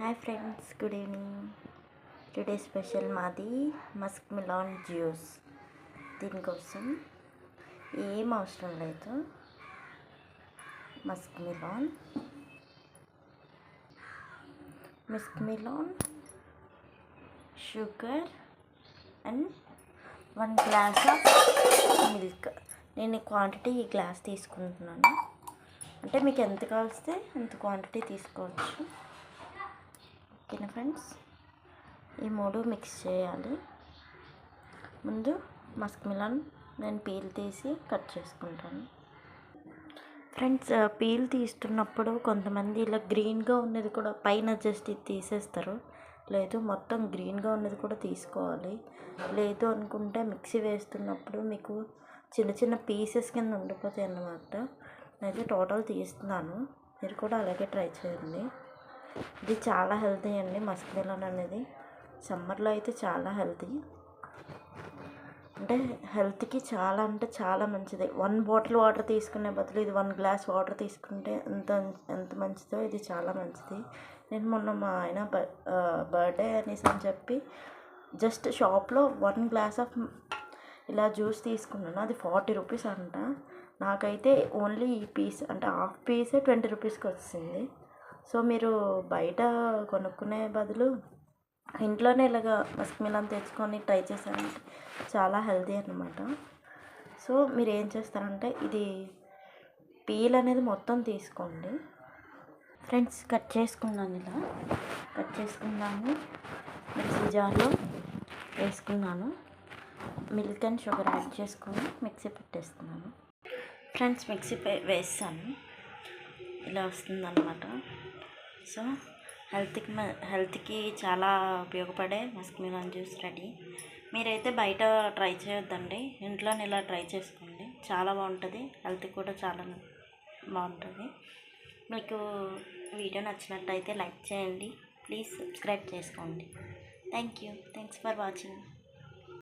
Hi friends good evening today special మాది Musk melon juice దీనికోసం ఏం అవసరం లేదు. Musk melon musk melon sugar and one glass of milk నేను quantity ఈ గ్లాస్ తీసుకుంటున్నాను. అంటే మీకు ఎంత కావలిస్తే అంత క్వాంటిటీ తీసుకోవచ్చు. ఓకేనా ఫ్రెండ్స్? ఈ మూడు మిక్స్ చేయాలి. ముందు మస్క్ మిలాన్ నేను పీల్ తీసి కట్ చేసుకుంటాను. ఫ్రెండ్స్ పీల్ తీస్తున్నప్పుడు కొంతమంది ఇలా గ్రీన్గా ఉన్నది కూడా పైన జస్ట్ ఇది తీసేస్తారు. లేదు మొత్తం గ్రీన్గా ఉన్నది కూడా తీసుకోవాలి. లేదు అనుకుంటే మిక్సీ వేస్తున్నప్పుడు మీకు చిన్న చిన్న పీసెస్ కింద ఉండిపోతాయి అన్నమాట. నేనైతే టోటల్ తీస్తున్నాను. మీరు కూడా అలాగే ట్రై చేయండి. ఇది చాలా హెల్తీ అండి మస్క్ మిలన్ అనేది. సమ్మర్లో అయితే చాలా హెల్తీ. అంటే హెల్త్కి చాలా అంటే చాలా మంచిది. వన్ బాటిల్ వాటర్ తీసుకునే బదులు ఇది వన్ గ్లాస్ వాటర్ తీసుకుంటే ఎంత ఎంత మంచిదో ఇది చాలా మంచిది. నేను మొన్న మా ఆయన బర్త్డే అనేసి అని చెప్పి జస్ట్ షాప్లో వన్ గ్లాస్ ఆఫ్ ఇలా జ్యూస్ తీసుకున్నాను. అది ఫార్టీ రూపీస్ అంట. నాకైతే ఓన్లీ ఈ పీస్ అంటే హాఫ్ పీసే ట్వంటీ రూపీస్కి వచ్చింది. సో మీరు బయట కొనుక్కునే బదులు ఇంట్లోనే ఇలాగ మస్క్ మిలాన్ తెచ్చుకొని ట్రై చేశారంటే చాలా హెల్తీ అనమాట సో మీరు ఏం చేస్తారంటే ఇది పీల్ అనేది మొత్తం తీసుకోండి. ఫ్రెండ్స్ కట్ చేసుకున్నాను ఇలా. కట్ చేసుకుందాము. మిక్సీ జార్లో వేసుకున్నాను. మిల్క్ అండ్ షుగర్ యాడ్ చేసుకొని మిక్సీ పెట్టేస్తున్నాను. ఫ్రెండ్స్ మిక్సీ వేస్తాను ఇలా వస్తుందన్నమాట. సో హెల్త్కి హెల్త్కి చాలా ఉపయోగపడే మస్క్ మిలాన్ జ్యూస్ రెడీ. మీరైతే బయట ట్రై చేయొద్దండి. ఇంట్లోనే ఇలా ట్రై చేసుకోండి. చాలా బాగుంటుంది. హెల్త్కి కూడా చాలా బాగుంటుంది. మీకు వీడియో నచ్చినట్టయితే లైక్ చేయండి. ప్లీజ్ సబ్స్క్రైబ్ చేసుకోండి. Thank you thanks for watching.